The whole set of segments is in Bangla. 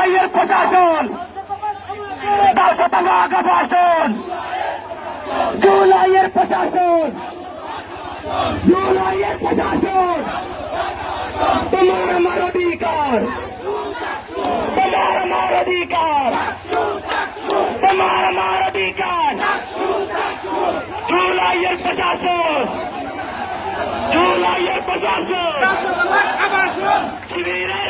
জুলাইয়ের প্রশাসন। তার শতাঙ্গ আগা ভাষণ জুলাইয়ের প্রশাসন। জুলাইয়ের প্রশাসন। তোমার আমার অধিকার। তোমার আমার অধিকার। তোমার আমার অধিকার। জুলাইয়ের প্রশাসন। জুলাইয়ের প্রশাসন। শিবিরের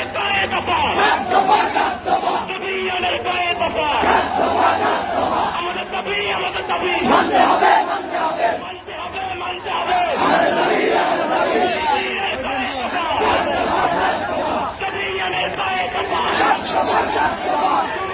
সবার স্বার্থ